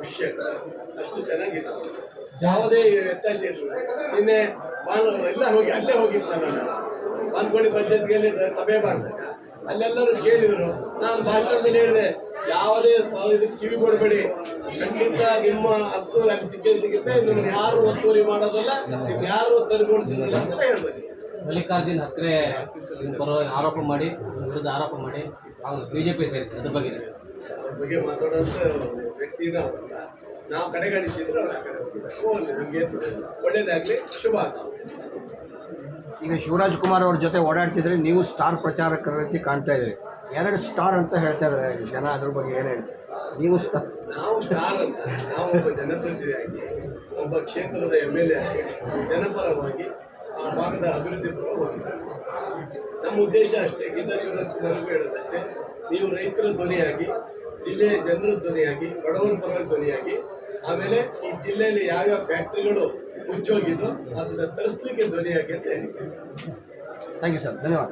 ವಿಷಯ ಅಷ್ಟು ಚೆನ್ನಾಗಿತ್ತು. ಯಾವುದೇ ವ್ಯತ್ಯಾಸ ಇರಲಿಲ್ಲ. ನಿನ್ನೆ ಭಾನುವಾರ ಎಲ್ಲ ಹೋಗಿ ಅಲ್ಲೇ ಹೋಗಿರ್ತಾನೆ ನಾನು ಬಾನ್ಕೋಡಿ ಪಂಚಾಯತ್ಗೆ ಸಭೆ ಮಾಡಿದಾಗ ಅಲ್ಲೆಲ್ಲರೂ ಕೇಳಿದರು ನಾನು ಭಾಷಣದಲ್ಲಿ ಹೇಳಿದೆ ಯಾವುದೇ ಇದಕ್ಕೆ ಕಿವಿ ಕೊಡಬೇಡಿ. ಖಂಡಿತ ನಿಮ್ಮ ಹತ್ತು ಅಲ್ಲಿ ಸಿಕ್ಕೇ ಸಿಗುತ್ತೆ. ನಿಮ್ಮ ಯಾರು ಒತ್ತುವರಿ ಮಾಡೋದಲ್ಲ ನಿಮ್ಗೆ ಯಾರು ತರಿಗೊಳಿಸೋದಿಲ್ಲ ಅಂತ ಹೇಳ್ಬೇಕು ಮಲ್ಲಿಕಾರ್ಜುನ್ ಹತ್ರೆ ಬರೋ ಆರೋಪ ಮಾಡಿ ವಿರುದ್ಧ ಆರೋಪ ಮಾಡಿ ಅವನು ಬಿ ಜೆ ಪಿ ಸೇರಿದೆ ಅದ್ರ ಬಗ್ಗೆ. ಅವ್ರ ಬಗ್ಗೆ ಮಾತಾಡೋಂಥ ವ್ಯಕ್ತಿನ ಅವರಲ್ಲ ನಾವು ಕಡೆಗಣಿಸಿದ್ರೆ ಅವ್ರು ಆ ಕಡೆ ಹೋಗಿದ್ದಾರೆ ಹೋಗ್ಲಿ ನಮಗೆ ಒಳ್ಳೇದಾಗಲಿ ಶುಭ ಈಗ ಶಿವರಾಜ್ ಕುಮಾರ್ ಅವ್ರ ಜೊತೆ ಓಡಾಡ್ತಿದ್ರೆ ನೀವು ಸ್ಟಾರ್ ಪ್ರಚಾರಕರ ರೀತಿ ಕಾಣ್ತಾ ಇದ್ರಿ ಎರಡು ಸ್ಟಾರ್ ಅಂತ ಹೇಳ್ತಾ ಇದ್ದಾರೆ. ಜನ ಅದ್ರ ಬಗ್ಗೆ ಏನು ಹೇಳ್ತಾರೆ? ನೀವು ಸ್ಟಾರ್ ನಾವು ಸ್ಟಾರ್ ಅಂತ ನಾವು ಒಬ್ಬ ಜನಪ್ರತಿನಿಧಿಯಾಗಿ ಒಬ್ಬ ಕ್ಷೇತ್ರದ ಎಂ ಎಲ್ ಎ ಆಗಿ ಜನಪರವಾಗಿ ಆ ಭಾಗದ ಅಭಿವೃದ್ಧಿ ಪರವಾಗಿ. ನಮ್ಮ ಉದ್ದೇಶ ಅಷ್ಟೇ. ಗೀತಾ ಶಿವರಾಜ್ ನನಗೂ ಹೇಳೋದಷ್ಟೇ. ನೀವು ರೈತರ ಧ್ವನಿಯಾಗಿ ಜಿಲ್ಲೆಯ ಜನರ ಧ್ವನಿಯಾಗಿ ಬಡವರ ಪರ ಧ್ವನಿಯಾಗಿ ಆಮೇಲೆ ಈ ಜಿಲ್ಲೆಯಲ್ಲಿ ಯಾವ್ಯಾವ ಫ್ಯಾಕ್ಟ್ರಿಗಳು ಮುಚ್ಚೋಗಿದ್ದು ಅದನ್ನು ತರಿಸ್ಲಿಕ್ಕೆ ಧ್ವನಿಯಾಗಿ ಅಂತ ಹೇಳಿ ಥ್ಯಾಂಕ್ ಯು ಸರ್ ಧನ್ಯವಾದ.